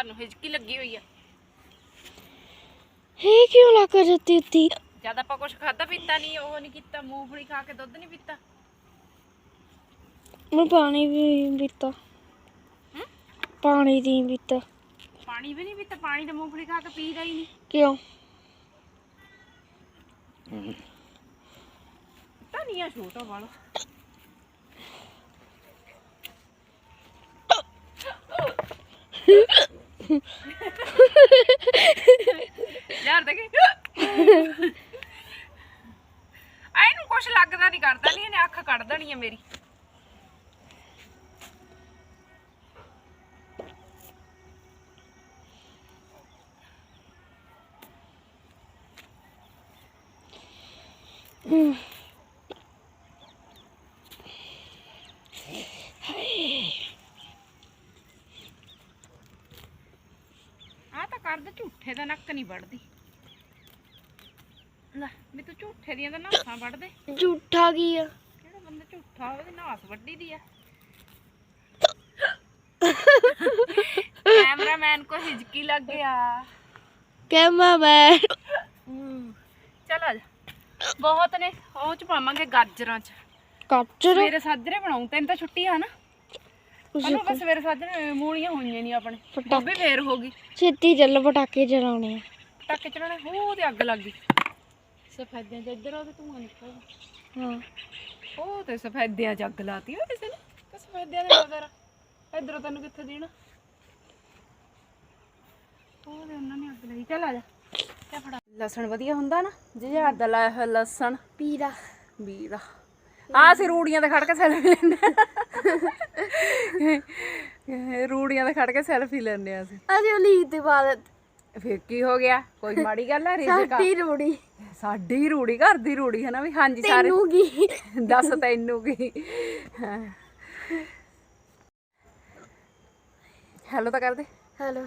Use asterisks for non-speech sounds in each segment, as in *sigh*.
ਝਾਰ ਨੂੰ ਹਿਜਕੀ ਲੱਗੀ ਹੋਈ ਆ। ਇਹ ਕਿਉਂ ਲੱਗ ਜਾਂਦੀ ਉੱਤੀ ਜਦ ਆਪਾਂ ਕੁਝ ਖਾਦਾ ਪੀਤਾ ਨਹੀਂ ਉਹ ਨਹੀਂ ਕੀਤਾ ਮੂੰਗਫਲੀ ਖਾ ਕੇ ਦੁੱਧ ਨਹੀਂ ਪੀਤਾ। ਮੈਂ ਪਾਣੀ ਵੀ ਨਹੀਂ ਪੀਤਾ। ਪਾਣੀ ਨਹੀਂ ਪੀਤਾ। ਪਾਣੀ ਵੀ ਨਹੀਂ ਪੀਤਾ ਪਾਣੀ ਤੇ ਮੂੰਗਫਲੀ ਖਾ ਕੇ ਪੀ ਰਹੀ ਨਹੀਂ ਕਿਉਂ? ਤਾਂ ਨਹੀਂ ਆ ਛੋਟਾ ਵਾਲਾ। *laughs* ਯਾਰ ਦੇਖੀ ਆਈ ਕੁਛ ਲੱਗਦਾ ਨਹੀਂ ਕਰਦਾ ਨਹੀਂ ਇਹਨੇ ਅੱਖ ਕੱਢ ਦੇਣੀ ਹੈ ਮੇਰੀ। ਆ ਤਾਂ ਕਰਦਾ ਝੂਠੇ ਦਾ ਨੱਕ ਨਹੀਂ ਵੜਦੀ ਲੈ ਵੀ ਤੂੰ ਝੂਠੇ ਦੀਆਂ ਤਾਂ ਨਾਸਾਂ ਵੜਦੇ ਝੂਠਾ ਕੀ ਆ? ਕਿਹੜਾ ਬੰਦਾ ਝੂਠਾ ਉਹਦੀ ਨਾਸ ਵੱਡੀ ਦੀ ਆ। ਕੈਮਰਾਮੈਨ ਕੋ ਹਿਜਕੀ ਲੱਗ ਗਿਆ। ਮੈਂ ਚਲ ਆ ਜਾ। ਬਹੁਤ ਨੇ ਉਹ ਚ ਪਾਵਾਂਗੇ ਗਾਜਰਾਂ ਚ। ਕੱਚਰ ਸਵੇਰੇ ਸਾਜਰੇ ਬਣਾਉਂ ਤੈਨੂੰ ਤਾਂ ਛੁੱਟੀ ਆ ਨਾ। ਉਹਨੂੰ ਬਸ ਸਵੇਰੇ ਸਾਜਰੇ ਮੂਲੀਆਂ ਹੋਈਆਂ ਨਹੀਂ ਆਪਣੇ। ਉਹ ਵੀ ਫੇਰ ਹੋ ਗਈ। ਛੇਤੀ ਚੱਲ ਪਟਾਕੇ ਚਲਾਉਣੇ ਆ। ਟੱਕ ਚੜਾਣੇ ਹੋ ਤੇ ਅੱਗ ਲੱਗ ਗਈ। ਸਫੈਦਿਆਂ ਚ ਇੱਧਰ ਉਹਦੇ ਧੂਆਂ ਨਿਕਲ ਹਾਂ। ਉਹ ਤੇ ਸਫੈਦਿਆਂ ਚ ਅੱਗ ਲਾਤੀ ਓ ਕਿਸੇ ਨੇ। ਤੇ ਸਫੈਦਿਆਂ ਦੇ ਮਗਰ ਇਧਰੋਂ ਤੈਨੂੰ ਕਿੱਥੇ ਦੇਣਾ? ਉਹ ਤੇ ਉਹਨਾਂ ਨੇ ਅੱਗ ਲਾਈ। ਚੱਲ ਆ ਜਾ। ਤੇ ਫੜਾ। ਲਸਣ ਵਧੀਆ ਹੁੰਦਾ ਨਾ ਜਿਹੜਾ ਦਾ ਲਾਇਆ ਹੋਇਆ ਲਸਣ। ਪੀਰਾ। ਵੀਰਾ ਆ ਸੀ ਰੂੜੀਆਂ ਤੇ ਖੜ ਕੇ ਸੈਲਫੀ ਲੈਂਦੇ। ਰੂੜੀਆਂ ਤੇ ਖੜ ਕੇ ਸੈਲਫੀ ਲੈਂਦੇ ਆ ਅਸੀਂ। ਅਸੀਂ ਉਲੀ ਤੇ ਬਾਅਦ ਫੇਰ ਕੀ ਹੋ ਗਿਆ? ਕੋਈ ਮਾੜੀ ਗੱਲ ਹੈ ਰਿਜ਼ਕ ਸਾਡੀ ਰੋੜੀ। ਸਾਡੀ ਰੂੜੀ ਘਰ ਦੀ ਰੂੜੀ ਹੈ ਨਾ ਵੀ ਹਾਂਜੀ ਸਾਰੇ। ਤੈਨੂੰ ਕੀ? ਦੱਸ ਤੈਨੂੰ ਕੀ? ਹੈਲੋ ਤਾਂ ਕਰਦੇ ਹੈਲੋ।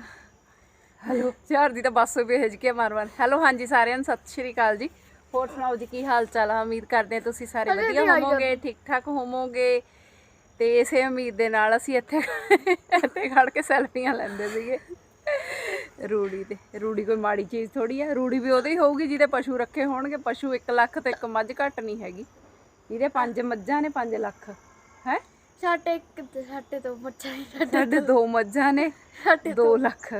ਹੈਲੋ ਚਾਰ ਦੀ ਤਾਂ ਬੱਸ ਭੇਜ ਕੇ ਮਾਰ ਮਾਰ ਹੈਲੋ ਹਾਂਜੀ ਸਾਰਿਆਂ ਨੂੰ ਸਤਿ ਸ਼੍ਰੀ ਅਕਾਲ ਜੀ। ਹੋਰ ਸੁਣਾਓ ਜੀ ਕੀ ਹਾਲ ਚਾਲ ਆ? ਉਮੀਦ ਕਰਦੇ ਹਾਂ ਤੁਸੀਂ ਸਾਰੇ ਵਧੀਆ ਹੋਵੋਗੇ ਠੀਕ ਠਾਕ ਹੋਵੋਗੇ ਤੇ ਇਸੇ ਉਮੀਦ ਦੇ ਨਾਲ ਅਸੀਂ ਇੱਥੇ *laughs* ਇੱਥੇ ਖੜ ਕੇ ਸੈਲਫੀਆਂ ਲੈਂਦੇ ਸੀਗੇ। ਰੂੜੀ ਤੇ ਰੂੜੀ ਕੋਈ ਮਾੜੀ ਚੀਜ਼ ਥੋੜੀ ਆ। ਰੂੜੀ ਵੀ ਉਹਦੇ ਹੀ ਹੋਊਗੀ ਜਿਹਦੇ ਪਸ਼ੂ ਰੱਖੇ ਹੋਣਗੇ। ਪਸ਼ੂ 1 ਲੱਖ ਤੇ ਇੱਕ ਮੱਝ ਘੱਟ ਨਹੀਂ ਹੈਗੀ। ਜਿਹਦੇ ਪੰਜ ਮੱਝਾਂ ਨੇ 5 ਲੱਖ। ਹੈ? ਸਾਡੇ ਇੱਕ ਤੇ ਸਾਡੇ ਤੋਂ ਬੱਚਾ ਹੀ ਸਾਡੇ ਦੋ। ਮੱਝਾਂ ਨੇ ਸਾਡੇ 2 ਲੱਖ।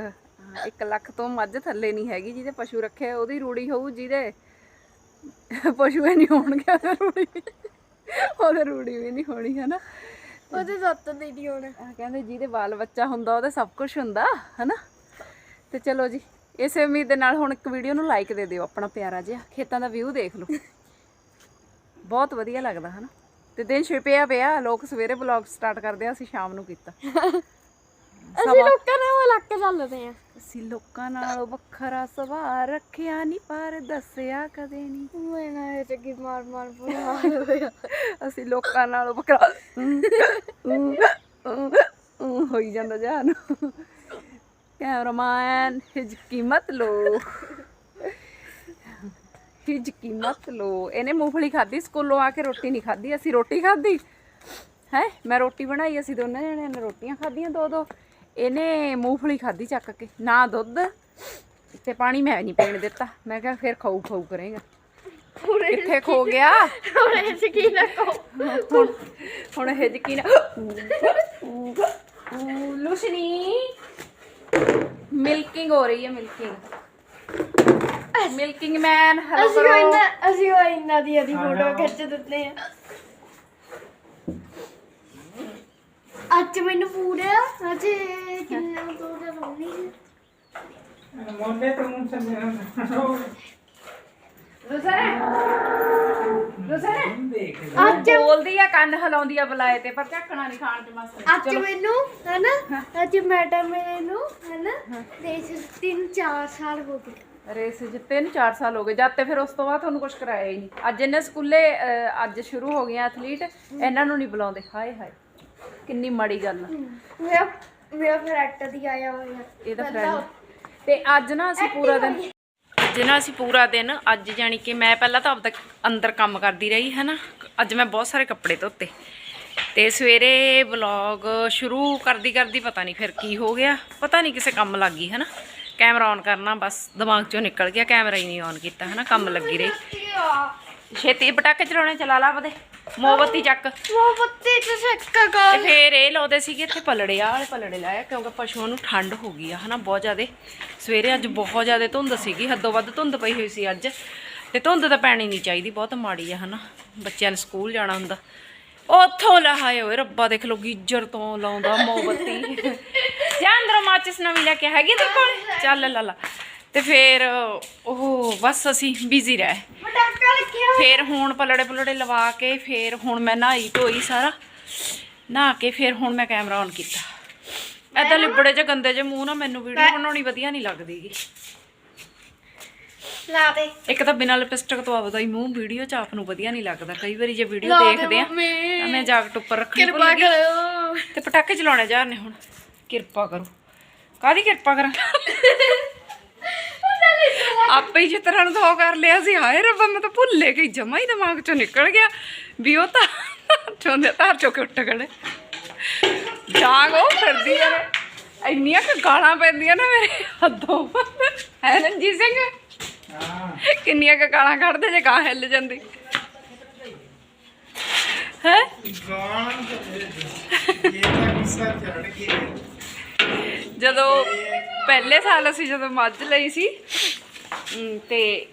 1 ਲੱਖ ਤੋਂ ਮੱਝ ਥੱਲੇ ਨਹੀਂ ਹੈਗੀ ਜਿਹਦੇ ਪਸ਼ੂ ਰੱਖੇ ਉਹਦੀ ਰੂੜੀ ਹੋਊ ਜਿਹਦੇ ਪਸ਼ੂ ਹੀ ਨਹੀਂ ਹੋਣਗੇ ਉਹਦੇ ਰੂੜੀ ਉਹਦੇ ਰੂੜੀ ਵੀ ਨਹੀਂ ਹੋਣੀ ਹੈ ਨਾ ਉਹਦੇ ਸੱਤ ਦੇ ਨਹੀਂ ਹੋਣਾ। ਕਹਿੰਦੇ ਜਿਹਦੇ ਬਾਲ ਬੱਚਾ ਹੁੰਦਾ ਉਹਦੇ ਸਭ ਕੁਝ ਹੁੰਦਾ ਹਨਾ? ਤੇ ਚਲੋ ਜੀ ਇਸੇ ਉਮੀਦ ਦੇ ਨਾਲ ਹੁਣ ਇੱਕ ਵੀਡੀਓ ਨੂੰ ਲਾਈਕ ਦੇ ਦਿਓ ਆਪਣਾ ਪਿਆਰਾ ਜਿਹਾ। ਖੇਤਾਂ ਦਾ ਵਿਊ ਦੇਖ ਲਓ। ਬਹੁਤ ਵਧੀਆ ਲੱਗਦਾ ਹਨਾ? ਤੇ ਦਿਨ ਛਿਪਿਆ ਪਿਆ ਲੋਕ ਸਵੇਰੇ ਵਲੌਗ ਸਟਾਰਟ ਕਰਦੇ ਆ ਅਸੀਂ ਸ਼ਾਮ ਨੂੰ ਕੀਤਾ। ਅਸੀਂ ਲੋਕਾਂ ਨਾਲ ਉਹ ਲੱਗ ਕੇ ਚੱਲਦੇ ਆ ਅਸੀਂ ਲੋਕਾਂ ਨਾਲ ਵੱਖਰਾ ਸਵਾਰ ਰੱਖਿਆ ਨਹੀਂ ਪਰ ਦੱਸਿਆ ਕਦੇ ਨਹੀਂ ਮੈਂ ਨਾ ਇਹ ਕੀ ਮਾਰ ਮਾਰ *laughs* ਹੋਇਆ ਅਸੀਂ ਲੋਕਾਂ ਨਾਲ ਵੱਖਰਾ ਹੋਈ ਜਾਂਦਾ ਜਾਨ। ਕੈਮਰਾਮੈਨ ਹਿਜ ਕੀਮਤ ਲੋ। ਹਿਜ ਕੀਮਤ ਲੋ। ਇਹਨੇ ਮੂੰਗਫਲੀ ਖਾਧੀ ਸਕੂਲੋਂ ਆ ਕੇ ਰੋਟੀ ਨਹੀਂ ਖਾਧੀ। ਅਸੀਂ ਰੋਟੀ ਖਾਧੀ? ਹੈ? ਮੈਂ ਰੋਟੀ ਬਣਾਈ ਅਸੀਂ ਦੋਨੇ ਜਣੇ ਨੇ ਰੋਟੀਆਂ ਖਾਧੀਆਂ ਦੋ ਦੋ ਇਹਨੇ ਮੂੰਗਫਲੀ ਖਾਧੀ ਚੱਕ ਕੇ ਨਾ ਦੁੱਧ ਤੇ ਪਾਣੀ ਮੈਂ ਨਹੀਂ ਪੀਣ ਦਿੱਤਾ। ਮੈਂ ਕਿਹਾ ਫਿਰ ਖਾਊ ਖਾਊ ਕਰੇਗਾ। ਕਿੱਥੇ ਖੋ ਗਿਆ? ਹੁਣ ਇਹ ਕੀ ਨਾ ਹੁਣ ਹੁਣ ਇਹ ਯਕੀਨ ਲੁਸ਼ਨੀ ਮਿਲਕਿੰਗ ਹੋ ਰਹੀ ਹੈ ਮਿਲਕਿੰਗ ਮਿਲਕਿੰਗ ਮੈਨ ਹੈਲੋ ਅਸੀਂ ਉਹ ਕਰੋ। ਇੰਨਾ ਅਸੀਂ ਉਹ ਇੰਨਾ ਦੀ ਅਦੀ ਫੋਟੋ ਖਿੱਚ ਦਿੱਤੇ ਆ। ਅੱਜ ਮੈਨੂੰ ਪੂਰਾ ਅੱਜ ਕਿੰਨਾ ਦੋ ਦਿਨ ਹੋਣੀ ਸੀ ਲੁਸਰੇ ਲੁਸਰੇ ਅੱਜ ਬੋਲਦੀ ਆ ਕੰਨ ਹਿਲਾਉਂਦੀ ਆ ਬੁਲਾਏ ਤੇ ਪਰ ਝੱਕਣਾ ਨਹੀਂ ਖਾਣ ਚ ਮਸਤ। ਅੱਜ ਮੈਨੂੰ ਹੈਨਾ? ਅੱਜ ਮੈਡਮ ਮੈਨੂੰ ਹੈਨਾ? ਤੇ 3-4 ਸਾਲ ਹੋ ਗਏ। ਰੇਸ ਚ ਤਿੰਨ ਚਾਰ ਸਾਲ ਹੋ ਗਏ। ਜਦ ਤੇ ਫਿਰ ਉਸ ਤੋਂ ਬਾਅਦ ਤੁਹਾਨੂੰ ਕੁਝ ਕਰਾਇਆ ਹੀ ਨਹੀਂ। ਅੱਜ ਇਹਨੇ ਸਕੂਲੇ ਅੱਜ ਸ਼ੁਰੂ ਹੋ ਗਈਆਂ ਐਥਲੀਟ ਇਹਨਾਂ ਨੂੰ ਨਹੀਂ ਬੁਲਾਉਂਦੇ। ਹਾਏ ਹਾਏ। ਕਿੰਨੀ ਮਾੜੀ ਗੱਲ ਆ। ਮੇਰਾ ਮੇਰਾ ਫਰੈਕਟ ਦੀ ਆਇਆ ਹੋਇਆ। ਇਹਦਾ ਫਰੈਂਡ ਤੇ ਅੱਜ ਨਾ ਅਸੀਂ ਪੂਰਾ ਦਿਨ ਅੱਜ ਨਾ ਅਸੀਂ ਪੂਰਾ ਦਿਨ ਅੱਜ ਜਾਣੀ ਕਿ ਮੈਂ ਪਹਿਲਾਂ ਤਾਂ ਆਪਦਾ ਅੰਦਰ ਕੰਮ ਕਰਦੀ ਰਹੀ ਹੈ ਨਾ ਅੱਜ ਮੈਂ ਬਹੁਤ ਸਾਰੇ ਕੱਪੜੇ ਧੋਤੇ। ਤੇ ਸਵੇਰੇ ਵਲੌਗ ਸ਼ੁਰੂ ਕਰਦੀ ਕਰਦੀ ਪਤਾ ਨਹੀਂ ਫਿਰ ਕੀ ਹੋ ਗਿਆ। ਪਤਾ ਨਹੀਂ ਕਿਸੇ ਕੰਮ ਲੱਗ ਗਈ ਹਨਾ? ਕੈਮਰਾ ਔਨ ਕਰਨਾ ਬਸ ਦਿਮਾਗ ਚੋਂ ਨਿਕਲ ਗਿਆ। ਕੈਮਰਾ ਹੀ ਨਹੀਂ ਔਨ ਕੀਤਾ ਹਨਾ? ਕੰਮ ਲੱਗੀ ਰਹੀ। ਛੇਤੀ ਪਟਾਕੇ ਚਲਾਉਣੇ ਚਲਾ ਲਾ ਬਦੇ ਮੋਮਬੱਤੀ ਚੱਕ। ਉਹ ਬੱਤੀ ਚ ਸੱਕਾ ਤੇ ਫੇਰ ਇਹ ਲਾਉਂਦੇ ਸੀਗੇ ਇੱਥੇ ਪਲੜੇ ਆਹ ਵਾਲੇ ਪਲੜੇ ਲਾਇਆ ਕਿਉਂਕਿ ਪਸ਼ੂਆਂ ਨੂੰ ਠੰਡ ਹੋ ਗਈ ਆ ਹਨਾ ਬਹੁਤ ਜ਼ਿਆਦੇ। ਸਵੇਰੇ ਅੱਜ ਬਹੁਤ ਜ਼ਿਆਦੇ ਧੁੰਦ ਸੀਗੀ ਹੱਦੋਂ ਵੱਧ ਧੁੰਦ ਪਈ ਹੋਈ ਸੀ ਅੱਜ। ਤੇ ਧੁੰਦ ਤਾਂ ਪੈਣੀ ਨਹੀਂ ਚਾਹੀਦੀ ਬਹੁਤ ਮਾੜੀ ਆ ਹਨਾ। ਬੱਚਿਆਂ ਨੇ ਸਕੂਲ ਜਾਣਾ ਹੁੰਦਾ। ਉੱਥੋਂ ਲਹਾਏ ਓਏ ਰੱਬਾ ਦੇਖ ਲੋ ਗੀਜਰ ਤੋਂ ਲਾਉਂਦਾ ਮੋਮਬੱਤੀ। ਜਾਂ ਅੰਦਰੋਂ ਮਾਚਿਸ ਨਵੀਂ ਲੈ ਕੇ ਹੈਗੀ ਤੇ ਕੋਲ? ਚੱਲ ਲਾ ਲਾ ਤੇ ਫੇਰ ਉਹ ਬਸ ਅਸੀਂ ਬਿਜ਼ੀ ਰਹੇ। ਫੇਰ ਹੁਣ ਪਲੜੇ ਪਲੜੇ ਲਵਾ ਕੇ ਫੇਰ ਹੁਣ ਮੈਂ ਨਹਾਈ ਧੋਈ ਸਾਰਾ। ਨਹਾ ਕੇ ਫੇਰ ਹੁਣ ਮੈਂ ਕੈਮਰਾ ਔਨ ਕੀਤਾ। ਐਦਾਂ ਲਿਬੜੇ ਜੇ ਗੰਦੇ ਜੇ ਮੂੰਹ ਨਾਲ ਮੈਨੂੰ ਵੀਡੀਓ ਬਣਾਉਣੀ ਵਧੀਆ ਨਹੀਂ ਲੱਗਦੀਗੀ ਲਾ ਦੇ। ਇੱਕ ਤਾਂ ਬਿਨਾਂ ਲਿਪਸਟਿਕ ਤੋਂ ਆਪਦਾ ਹੀ ਮੂੰਹ ਵੀਡੀਓ ਚ ਆਪ ਨੂੰ ਵਧੀਆ ਨਹੀਂ ਲੱਗਦਾ। ਕਈ ਵਾਰੀ ਜੇ ਵੀਡੀਓ ਦੇਖਦੇ ਆ। ਤਾਂ ਮੈਂ ਜਾਕਟ ਉੱਪਰ ਰੱਖਣੀ ਭੁੱਲ ਗਈ। ਤੇ ਪਟਾਕੇ ਚਲਾਉਣੇ ਜਾ ਨੇ ਹੁਣ। ਕਿਰਪਾ ਕਰੋ। ਕਾਦੀ ਕਿਰਪਾ ਕਰਾਂ? ਆਪੇ ਹੀ ਜਿਤਰਾਂ ਨੂੰ ਤਾਂ ਕਰ ਲਿਆ ਸੀ ਹਾਏ ਰੱਬਾ ਮੈਂ ਤਾਂ ਭੁੱਲੇ ਗਈ ਜਮਾ ਹੀ ਦਿਮਾਗ ਚੋਂ ਨਿਕਲ ਗਿਆ ਵੀ ਉਹ ਤਾਂ ਚੋਂਦੇ ਧਾਰ ਚੋਂ ਕੇ ਉੱਠ ਜਾਗ ਉਹ ਫਿਰਦੀ ਆ। ਇੰਨੀਆਂ ਕੁ ਗਾਲਾਂ ਪੈਂਦੀਆਂ ਨਾ ਮੇਰੇ ਹੱਥੋਂ ਹੈ ਰਣਜੀਤ ਸਿੰਘ? ਕਿੰਨੀਆਂ ਕੁ ਗਾਲਾਂ ਕੱਢਦੇ ਜੇ ਗਾਂ ਹਿੱਲ ਜਾਂਦੀ। ਹੈ? ਜਦੋਂ ਪਹਿਲੇ ਸਾਲ ਅਸੀਂ ਜਦੋਂ ਮੱਝ ਲਈ ਸੀ ਤੇ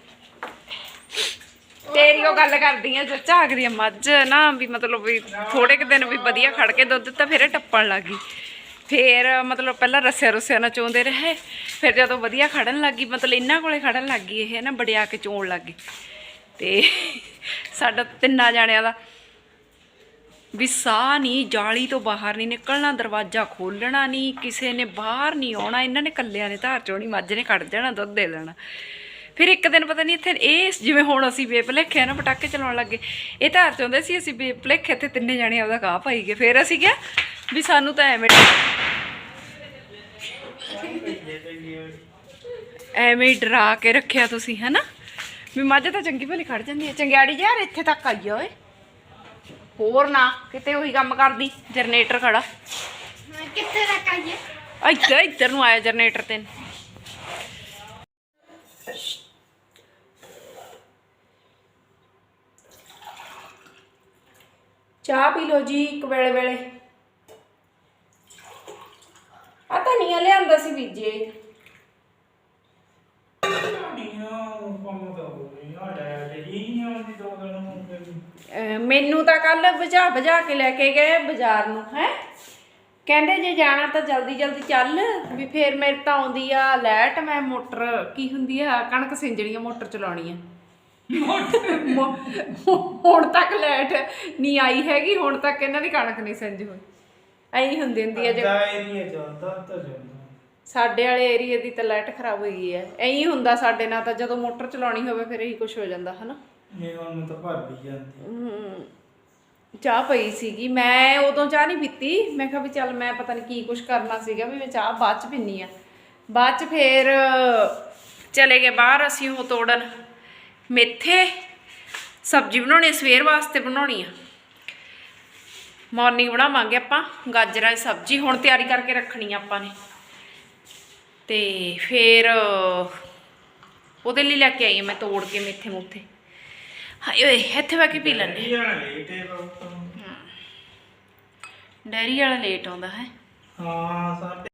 ਤੇਰੀ ਉਹ ਗੱਲ ਕਰਦੀ ਆ ਜੋ ਝਾਕਦੀ ਆ, ਮੱਝ ਨਾ ਵੀ ਮਤਲਬ ਵੀ ਥੋੜੇ ਕੁ ਦਿਨ ਵੀ ਵਧੀਆ ਖੜ ਕੇ ਦੁੱਧ ਦਿੱਤਾ, ਫਿਰ ਇਹ ਟੱਪਣ ਲੱਗੀ ਫਿਰ ਮਤਲਬ ਪਹਿਲਾਂ ਰੱਸਿਆ ਰੁੱਸਿਆ ਨਾਲ ਚੋਂਦੇ ਰਹੇ, ਫਿਰ ਜਦੋਂ ਵਧੀਆ ਖੜਨ ਲੱਗੀ ਮਤਲਬ ਇਹਨਾਂ ਕੋਲੇ ਖੜਨ ਲੱਗੀ ਇਹ ਨਾ ਬੜਿਆ ਕੇ ਚੋਣ ਲੱਗੀ ਤੇ ਸਾਡਾ ਤਿੰਨਾਂ ਜਾਣਿਆਂ ਦਾ ਵੀ ਸਾਹ ਨਹੀਂ, ਜਾਲੀ ਤੋਂ ਬਾਹਰ ਨਹੀਂ ਨਿਕਲਣਾ, ਦਰਵਾਜ਼ਾ ਖੋਲਣਾ ਨਹੀਂ, ਕਿਸੇ ਨੇ ਬਾਹਰ ਨਹੀਂ ਆਉਣਾ, ਇਹਨਾਂ ਨੇ ਕੱਲਿਆਂ ਨੇ ਧਾਰ ਚੋਣੀ, ਮੱਝ ਨੇ ਕੱਢ ਜਾਣਾ ਦੁੱਧ ਦੇ ਦੇਣਾ। ਫਿਰ ਇੱਕ ਦਿਨ ਪਤਾ ਨਹੀਂ ਇੱਥੇ ਇਹ ਜਿਵੇਂ ਹੁਣ ਅਸੀਂ ਬੇਪਲੇਖੇ ਨਾ ਪਟਾਕੇ ਚਲਾਉਣ ਲੱਗੇ ਇਹ ਧਾਰ ਚਾਹੁੰਦੇ ਸੀ ਅਸੀਂ ਬੇਪਲੇਖੇ ਤੇ ਤਿੰਨੇ ਜਾਣੇ ਆਪਦਾ ਗਾਹ ਪਾਈ ਗਏ। ਫਿਰ ਅਸੀਂ ਕਿਹਾ ਵੀ ਸਾਨੂੰ ਤਾਂ ਐਵੇਂ ਐਵੇਂ ਹੀ ਡਰਾ ਕੇ ਰੱਖਿਆ ਤੁਸੀਂ ਹੈਨਾ? ਵੀ ਮੱਝ ਤਾਂ ਚੰਗੀ ਭਲੀ ਖੜ ਜਾਂਦੀ ਹੈ। ਚੰਗਿਆੜੀ ਯਾਰ ਇੱਥੇ ਤੱਕ ਆਈ ਆ ਓਏ। ਹੋਰ ਨਾ ਕਿਤੇ ਉਹੀ ਕੰਮ ਕਰਦੀ ਜਨਰੇਟਰ ਖੜਾ। ਕਿੱਥੇ ਤੱਕ ਆਈਏ ਇੱਧਰ ਇੱਧਰ ਨੂੰ ਆਇਆ ਜਨਰੇਟਰ ਤੇ ਚਾਹ ਪੀ ਲਓ ਜੀ ਇੱਕ ਵੇਲੇ ਵੇਲੇ। ਆ ਤਾਂ ਨਹੀਂ ਲਿਆਂਦਾ ਸੀ ਬੀਜੇ। ਅਹ ਮੈਨੂੰ ਤਾਂ ਕੱਲ ਬੁਝਾ ਬੁਝਾ ਕੇ ਲੈ ਕੇ ਗਏ ਬਾਜ਼ਾਰ ਨੂੰ ਹੈ? ਕਹਿੰਦੇ ਜੇ ਜਾਣਾ ਤਾਂ ਜਲਦੀ ਜਲਦੀ ਚੱਲ ਵੀ ਫੇਰ ਮੇਰੇ ਤਾਂ ਆਉਂਦੀ ਆ ਲੈਟ ਮੈਂ ਮੋਟਰ ਕੀ ਹੁੰਦੀ ਆ ਕਣਕ ਸਿੰਜਣੀ ਆ ਮੋਟਰ ਚਲਾਉਣੀ ਆ। ਹੁਣ ਤੱਕ ਲੈਟ ਨਹੀਂ ਆਈ ਹੈਗੀ ਹੁਣ ਤੱਕ ਇਹਨਾਂ ਦੀ ਕਣਕ ਨਹੀਂ ਸਿੰਜ ਹੋਈ। ਐਂ ਹੁੰਦੀ ਹੁੰਦੀ ਆ ਜੇ ਸਾਡੇ ਵਾਲੇ ਏਰੀਆ ਦੀ ਤਾਂ ਲਾਈਟ ਖਰਾਬ ਹੋਈ ਗਈ ਹੈ। ਐਂ ਹੀ ਹੁੰਦਾ ਸਾਡੇ ਨਾਲ ਤਾਂ ਜਦੋਂ ਮੋਟਰ ਚਲਾਉਣੀ ਹੋਵੇ ਫਿਰ ਇਹੀ ਕੁਝ ਹੋ ਜਾਂਦਾ ਹਨਾ? ਹਮ, ਚਾਹ ਪਈ ਸੀਗੀ। ਮੈਂ ਉਦੋਂ ਚਾਹ ਨਹੀਂ ਪੀਤੀ। ਮੈਂ ਕਿਹਾ ਵੀ ਚੱਲ ਮੈਂ ਪਤਾ ਨਹੀਂ ਕੀ ਕੁਝ ਕਰਨਾ ਸੀਗਾ ਵੀ ਮੈਂ ਚਾਹ ਬਾਅਦ ਚ ਪੀਨੀ ਆ ਬਾਅਦ ਚ ਫੇਰ ਚਲੇ ਗਏ ਬਾਹਰ ਅਸੀਂ ਉਹ ਤੋੜਨ। ਮੇਥੇ ਸਬਜ਼ੀ ਬਣਾਉਣੀ ਸਵੇਰ ਵਾਸਤੇ ਬਣਾਉਣੀ ਆ। ਮਾਰਨਿੰਗ ਬਣਾਵਾਂਗੇ ਆਪਾਂ ਗਾਜਰਾਂ ਦੀ ਸਬਜ਼ੀ ਹੁਣ ਤਿਆਰੀ ਕਰਕੇ ਰੱਖਣੀ ਆ ਆਪਾਂ ਨੇ। ਤੇ ਫੇਰ ਉਹਦੇ ਲਈ ਲੈ ਕੇ ਆਈ ਮੈਂ ਤੋੜ ਕੇ ਮੇਥੇ ਮੂਥੇ। ਹਾਏ ਓਏ ਇੱਥੇ ਬੈ ਕੇ ਪੀ ਲੈਂਦੇ ਡੈਰੀ ਵਾਲਾ ਲੇਟ ਆਉਂਦਾ ਹੈ। ਹਾਂ ਸਾਡੇ